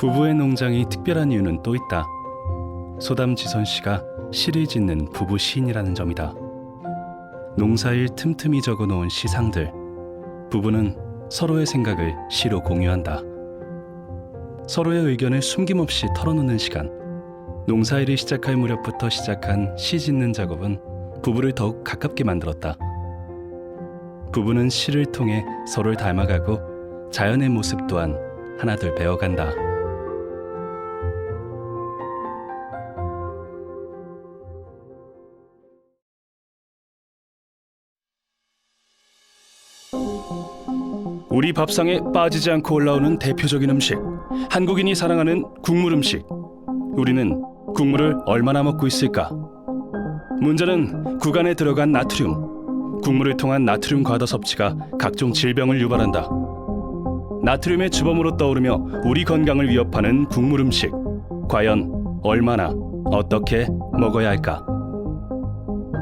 부부의 농장이 특별한 이유는 또 있다. 소담 지선 씨가 시를 짓는 부부 시인이라는 점이다. 농사일 틈틈이 적어 놓은 시상들. 부부는 서로의 생각을 시로 공유한다. 서로의 의견을 숨김없이 털어놓는 시간. 농사일을 시작할 무렵부터 시작한 시 짓는 작업은 부부를 더욱 가깝게 만들었다. 부부는 시를 통해 서로를 닮아가고 자연의 모습 또한 하나둘 배워간다. 우리 밥상에 빠지지 않고 올라오는 대표적인 음식. 한국인이 사랑하는 국물 음식. 우리는 국물을 얼마나 먹고 있을까? 문제는 구간에 들어간 나트륨. 국물을 통한 나트륨 과다 섭취가 각종 질병을 유발한다. 나트륨의 주범으로 떠오르며 우리 건강을 위협하는 국물 음식. 과연 얼마나 어떻게 먹어야 할까?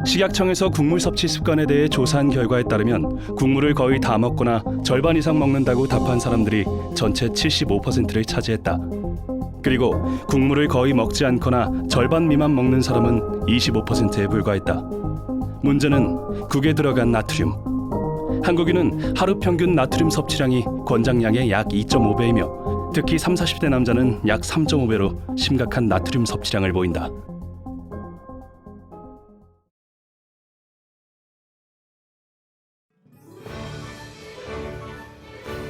식약청에서 국물 섭취 습관에 대해 조사한 결과에 따르면 국물을 거의 다 먹거나 절반 이상 먹는다고 답한 사람들이 전체 75%를 차지했다. 그리고 국물을 거의 먹지 않거나 절반 미만 먹는 사람은 25%에 불과했다. 문제는 국에 들어간 나트륨. 한국인은 하루 평균 나트륨 섭취량이 권장량의 약 2.5배이며 특히 3, 40대 남자는 약 3.5배로 심각한 나트륨 섭취량을 보인다.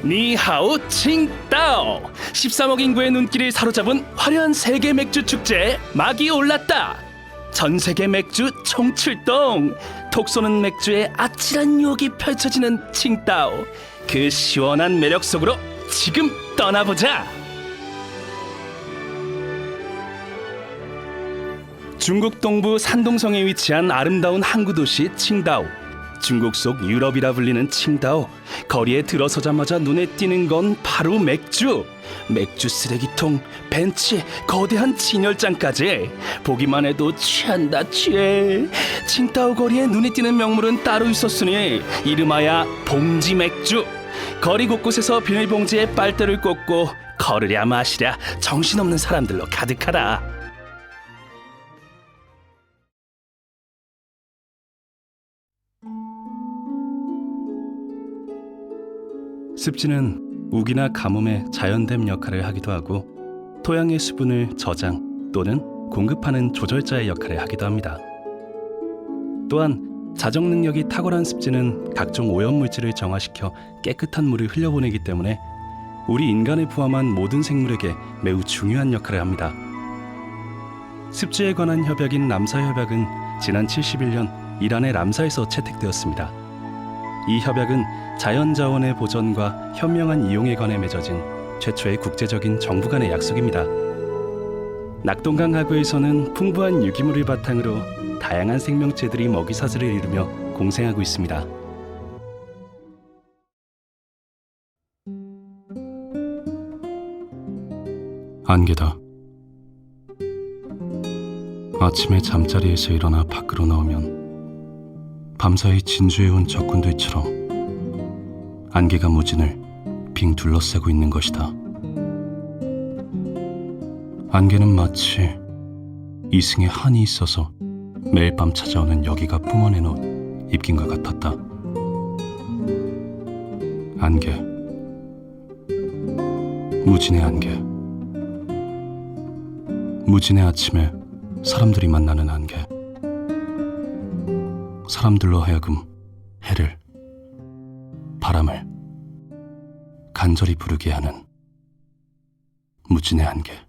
니하오 칭따오. 13억 인구의 눈길을 사로잡은 화려한 세계 맥주 축제에 막이 올랐다. 전 세계 맥주 총출동. 톡 쏘는 맥주의 아찔한 유혹이 펼쳐지는 칭따오. 그 시원한 매력 속으로 지금 떠나보자. 중국 동부 산동성에 위치한 아름다운 항구 도시 칭다오 중국 속 유럽이라 불리는 칭다오 거리에 들어서자마자 눈에 띄는 건 바로 맥주. 맥주 쓰레기통 벤치 거대한 진열장까지. 보기만 해도 취한다 취해. 칭다오 거리에 눈에 띄는 명물은 따로 있었으니 이름하야 봉지 맥주. 거리 곳곳에서 비닐봉지에 빨대를 꽂고 걸으랴 마시랴 정신없는 사람들로 가득하다 습지는 우기나 가뭄의 자연댐 역할을 하기도 하고 토양의 수분을 저장 또는 공급하는 조절자의 역할을 하기도 합니다. 또한 자정 능력이 탁월한 습지는 각종 오염 물질을 정화시켜 깨끗한 물을 흘려보내기 때문에 우리 인간을 포함한 모든 생물에게 매우 중요한 역할을 합니다. 습지에 관한 협약인 람사 협약은 지난 71년 이란의 람사에서 채택되었습니다. 이 협약은 자연자원의 보전과 현명한 이용에 관해 맺어진 최초의 국제적인 정부 간의 약속입니다. 낙동강 하구에서는 풍부한 유기물을 바탕으로 다양한 생명체들이 먹이사슬을 이루며 공생하고 있습니다. 안개다. 아침에 잠자리에서 일어나 밖으로 나오면 밤사이 진주해온 적군들처럼 안개가 무진을 빙 둘러싸고 있는 것이다. 안개는 마치 이승에 한이 있어서 매일 밤 찾아오는 여기가 뿜어낸 옷 입긴과 같았다. 안개. 무진의 안개. 무진의 아침에 사람들이 만나는 안개. 사람들로 하여금 해를 바람을 간절히 부르게 하는 무진의 안개.